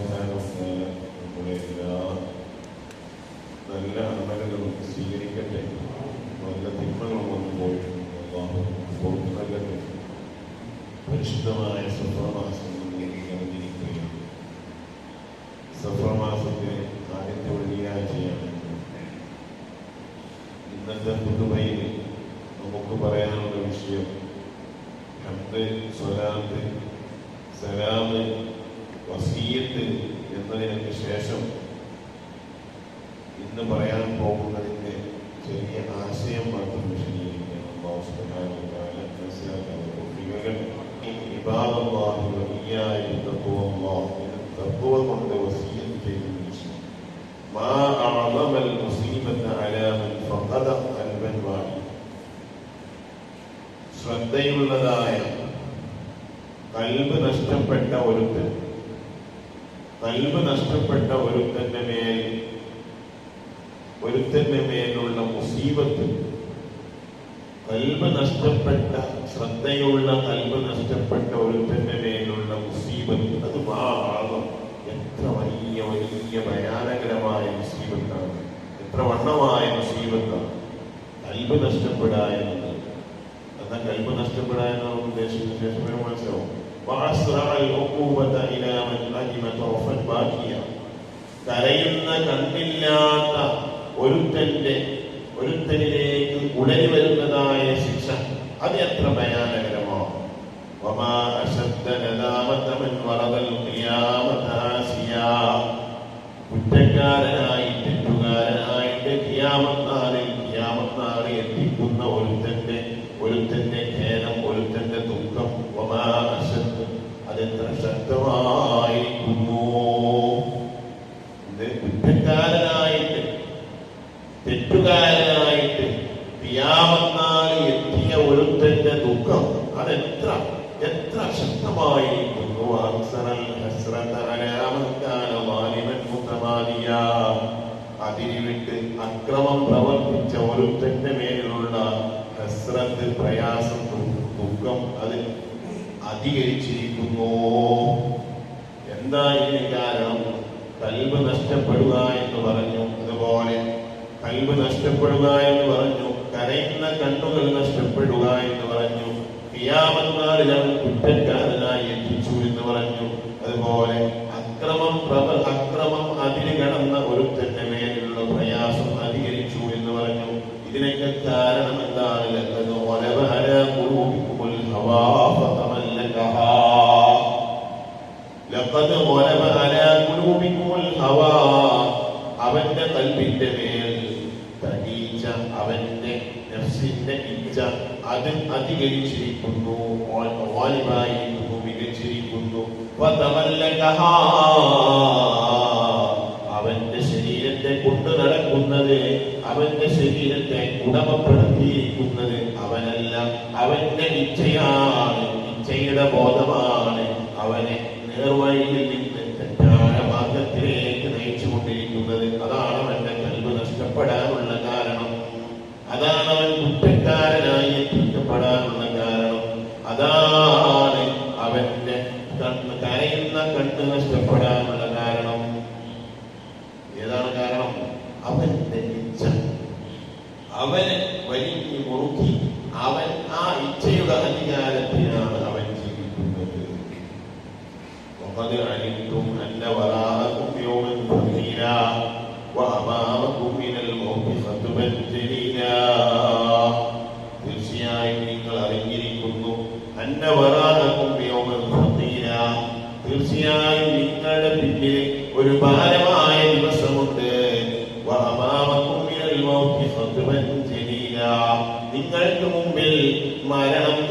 തആല നമ്മുടെ എല്ലാ നല്ല അമലുകളും സ്വീകരിക്കട്ടെ. നല്ല തിന്മകളും വന്നു പോയിട്ടുണ്ട്. പുറത്തു നൽകട്ടെ പരിശുദ്ധമായ സഫറമാസം മുന്നിലേക്ക് കടന്നിരിക്കുകയാണ് സഫറമാസത്തിലെ ആദ്യത്തെ വെള്ളിയാഴ്ചയാണ് ഇന്നത്തെ പുതുമയിൽ നമുക്ക് പറയാനുള്ള വിഷയം. ഹംദ് സ്വലാത്ത് സലാമ് വസീയത്ത് എന്നതിനൊക്കെ ശേഷം ഇന്ന് പറയാൻ പോകുന്നതിന്റെ ചെറിയ ആശയം മാത്രം വിശദീകരിക്കണം അല്ലാഹു സുബ്ഹാനഹു വ തആല മനസ്സിലാക്കാൻ കുട്ടികൾ ഇബാദല്ലാഹി വ ഇയ്യായ തഖ്വല്ലാഹ് ഇത് തഖ്വ കൊണ്ട് വസീയത്ത് ചെയ്തു മാ അഅളമൽ മുസീബത അലാ മൻ ഫഖദ അൽബൻ വാഹിദ ശ്രദ്ധയുള്ളതായ കൽബ് നഷ്ടപ്പെട്ട ഒരുത്തൻ. കൽബ് നഷ്ടപ്പെട്ട ഒരുത്തന്റെ മേൽ ഒരുത്തന്റെ മേലുള്ള മുസീബത്ത്. കൽബ് നഷ്ടപ്പെട്ട ശ്രദ്ധയുള്ള കൽബ് നഷ്ടപ്പെട്ട ഒരുത്തന്റെ മേലുള്ള മുസീബത്ത്. അത് ഭാഗം എത്ര വലിയ വലിയ ഭയാനകരമായ മുസീബത്താണ്. എത്ര വണ്ണമായ മുസീബത്താണ്. കൽബ് നഷ്ടപ്പെടാ എന്നത്. എന്നാൽ കൽബ് നഷ്ടപ്പെടാ എന്നാണ് ഉദ്ദേശിച്ച ശേഷം വാസ്രാ യോക്കൂബത്ത ഇലാമൻ അജിമത്തോഫൻ ബാക്കിയ. കരയുന്ന കണ്ണില്ലാത്ത ഒരുത്തന്റെ ഒരുത്തനിലേക്ക് ഉടലി വരുന്നതായ ശിക്ഷ അത് എത്ര ഭയാനകരമോ കുറ്റക്കാരനായി തെറ്റുകാരനായിട്ട് ക്രിയാമത്താ എത്ര ശക്തമായിരിക്കുന്നു അതിരിവിട്ട് അക്രമം പ്രവർത്തിച്ച ഒരുത്തന്റെ മേലുള്ള ഹസ്രത്ത് പ്രയാസം ദുഃഖം അത് അധികരിച്ചിരിക്കുന്നു. എന്താ ഇതിന് കാരണം? കൽബ് നഷ്ടപ്പെടുക എന്ന് പറഞ്ഞു. അതുപോലെ കൽബ് നഷ്ടപ്പെടുക എന്ന് പറഞ്ഞു. കരയുന്ന കണ്ണുകൾ നഷ്ടപ്പെടുക എന്ന് പറഞ്ഞു കിയാമത്താറിൽ അവൻ കുറ്റക്കാരനായി എത്തിച്ചു എന്ന് പറഞ്ഞു അതുപോലെ അക്രമം പ്രവ അക്രമം അതിന് കടന്ന ഒരുത്തന്റെ മേലുള്ള പ്രയാസം അധികരിച്ചു എന്ന് പറഞ്ഞു ഇതിനൊക്കെ കാരണം എന്താണ് ലക്കത് ഒലവഹര ഖുലൂബിക്കുമുൽ ഹവാ ഫതമല്ലകഹാ ലഖദ് ഗലബ അലാ ഖുലൂബിക്കുമുൽ ഹവാ അവന്റെ കൽബിന്റെ മേൽ തടീച്ച അവന്റെ നഫ്സിന്റെ ഇച്ഛ അത് അധികരിച്ചിരിക്കുന്നു വാലിബായിരിക്കുന്നു മികച്ചിരിക്കുന്നു അവന്റെ ശരീരത്തെ കൊണ്ടു നടക്കുന്നത് അവന്റെ ശരീരത്തെ ഗുണമപ്പെടുത്തിയിരിക്കുന്നത് അവനല്ല. അവന്റെ ഇച്ഛയാണ് ഇച്ഛയുടെ ബോധമാണ് അവനെ നേർവഴിയിൽ canto nuestro corazón.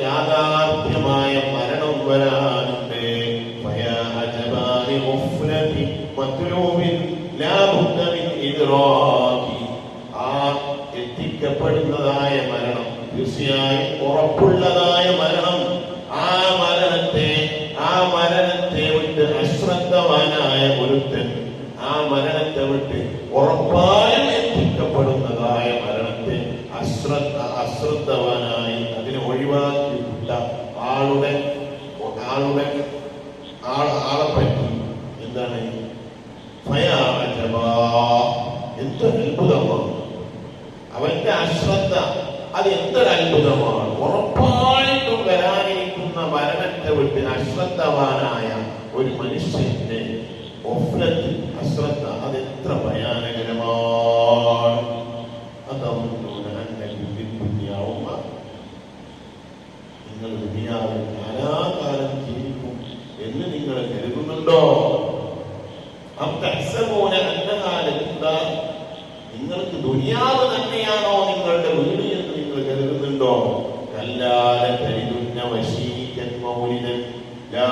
യാഥാർത്ഥ്യമായ മരണം വരാനുണ്ട്. ആ എത്തിക്കപ്പെടുന്നതായ മരണം തീർച്ചയായും ഉറപ്പുള്ളതായ മരണം. ആ മരണത്തെ ആ മരണത്തെ വിട്ട് അശ്രദ്ധവാനായ ഒരുത്തൻ ആ മരണത്തെ വിട്ട് ഉറപ്പായും എത്തിക്കപ്പെടുന്നതായ മരണത്തെ അശ്രദ്ധ അശ്രദ്ധവാനായി അതിനെ ഒഴിവാക്കി വിട്ട ആളുടെ ആളെ പറ്റി എന്താണ്. എന്തൊരു അത്ഭുതമാണ്. അവന്റെ അശ്രദ്ധ അത് എന്തൊരു അത്ഭുതമാണ്. ഉറപ്പായിട്ടും വരാനിരിക്കുന്ന മരണത്തെ വിട്ട് അശ്രദ്ധവാനായ ഒരു മനുഷ്യന്റെ ഒഫ്ലത്ത് അശ്രദ്ധ അത് എത്ര ഭയാനകരമാണ് അതവന്നോട് അന്നൂര്യാവുക നിങ്ങൾ ദുനിയാവിൽ കാലാകാലം ജീവിക്കും എന്ന് നിങ്ങൾ കരുതുന്നുണ്ടോ അത്തഹ്സബൂന അന്നകാലത്തുണ്ട നിങ്ങൾക്ക് ദുനിയാവ് തന്നെയാണോ നിങ്ങളുടെ വീട് എന്ന് നിങ്ങൾ കരുതുന്നുണ്ടോ? കല്ലാല തരിതുന്ന വശീ മൗലിദൻ ലാ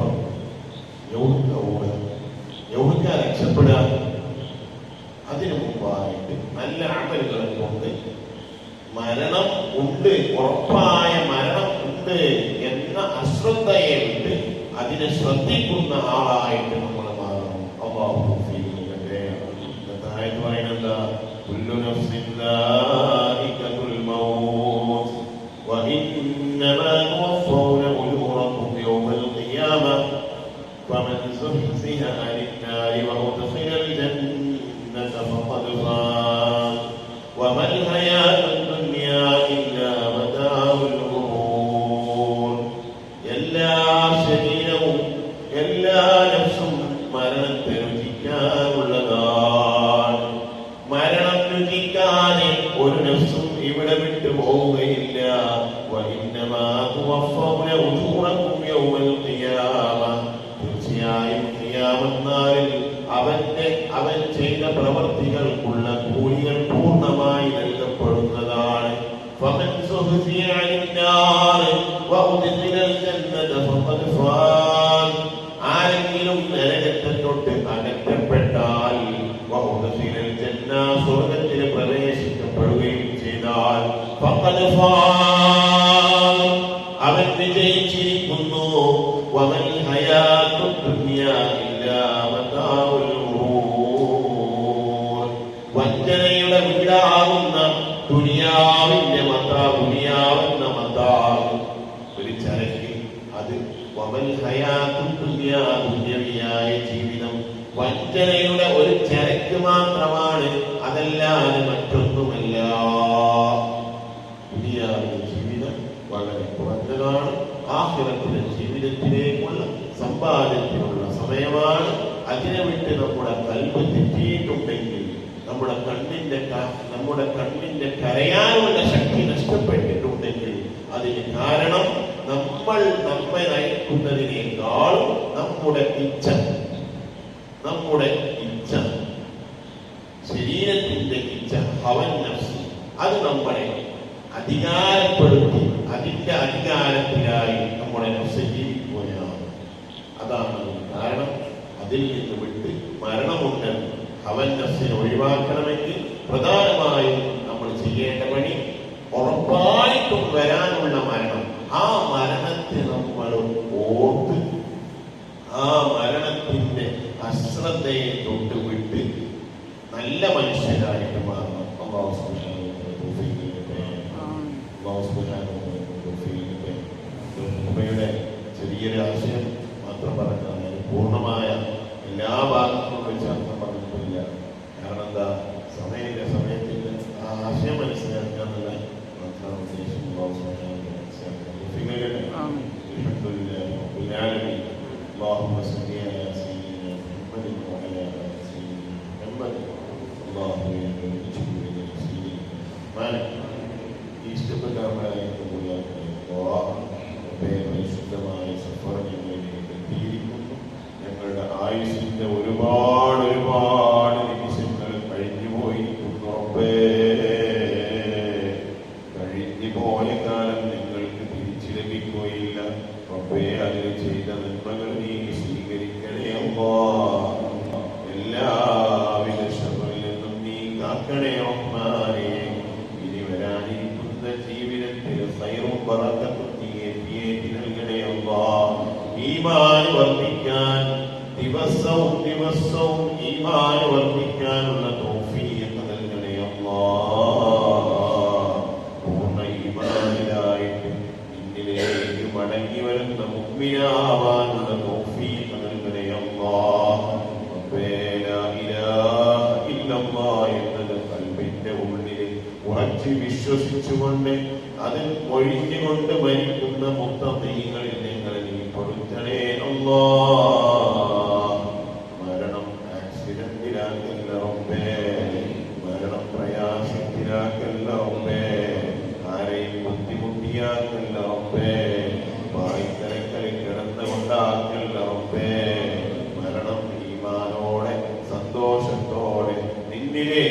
അയ്നൽ യൗഹിക എവിടുക്ക ഓടുക രക്ഷപ്പെടുക. അതിനു മുമ്പായിട്ട് നല്ല അമലുകളെ കൊണ്ട് മരണം ഉണ്ട് ഉറപ്പായ മരണം ഉണ്ട് എന്ന അശ്രദ്ധയെ വിട്ട് അതിനെ ശ്രദ്ധിക്കുന്ന ആളായിട്ട് നമ്മൾ മാറണം അള്ളാഹു. ഇന്നത്തെ ആയത്ത് പറയുന്നത് എന്താ നഫ്സിൻ وما الحياة الدنيا إلا متاع الغرور വഞ്ചനയുടെ വീടാകുന്ന ദുനിയാവിന്റെ മത ദുനിയാവെന്ന മതാവ് ഒരു ചരക്ക് അത് വമൽ ഹയാത്തും ദുനിയാ ദുന്യവിയായ ജീവിതം വഞ്ചനയുടെ ഒരു ചരക്ക് മാത്രമാണ് അതല്ലാതെ മറ്റൊന്നുമല്ല ദുനിയാവിലെ ജീവിതം വളരെ കുറഞ്ഞതാണ് ആഹ്റത്തിലെ ജീവിതത്തിലേക്കുള്ള സമ്പാദ്യത്തിനുള്ള സമയമാണ്. അതിനെ വിട്ട് നമ്മുടെ കൽവ് തെറ്റിയിട്ടുണ്ടെങ്കിൽ നമ്മുടെ കണ്ണിന്റെ നമ്മുടെ കണ്ണിന്റെ കരയാനുള്ള ശക്തി നഷ്ടപ്പെട്ടിട്ടുണ്ടെങ്കിൽ അതിന് കാരണം നമ്മൾ നമ്മെ നയിക്കുന്നതിനേക്കാൾ നമ്മുടെ ഇച്ഛ നമ്മുടെ ഇച്ഛ ശരീരത്തിന്റെ ഇച്ഛ ഹവൻ നഫ്സ് അത് നമ്മളെ അധികാരപ്പെടുത്തി അതിന്റെ അധികാരത്തിലായി നമ്മുടെ നഫ്സ് അതാണ് കാരണം അതിൽ നിന്ന് വിട്ട് മരണമുണ്ടെന്ന് അവൻ നഫ്സിനെ ഒഴിവാക്കണമെങ്കിൽ പ്രധാനമായും നമ്മൾ ചെയ്യേണ്ട പണി ഉറപ്പായിട്ടും വരാനുള്ള മരണം. ആ മരണത്തെ നമ്മൾ ഓർത്ത് ആ മരണത്തിന്റെ അശ്രദ്ധയെ തൊട്ട് വിട്ട് നല്ല മനുഷ്യരായിട്ട് മാറണം. അള്ളാഹു ചെറിയൊരു ആശയം ആയുഷിന്റെ ഒരുപാട് ഒരുപാട് നിമിഷങ്ങൾ കഴിഞ്ഞു പോയിരിക്കുന്നു റബ്ബേ കഴിഞ്ഞു പോയ കാലം ഞങ്ങൾക്ക് തിരിച്ചു ലഭിക്കുകയും ബറക്കത്തും তিনি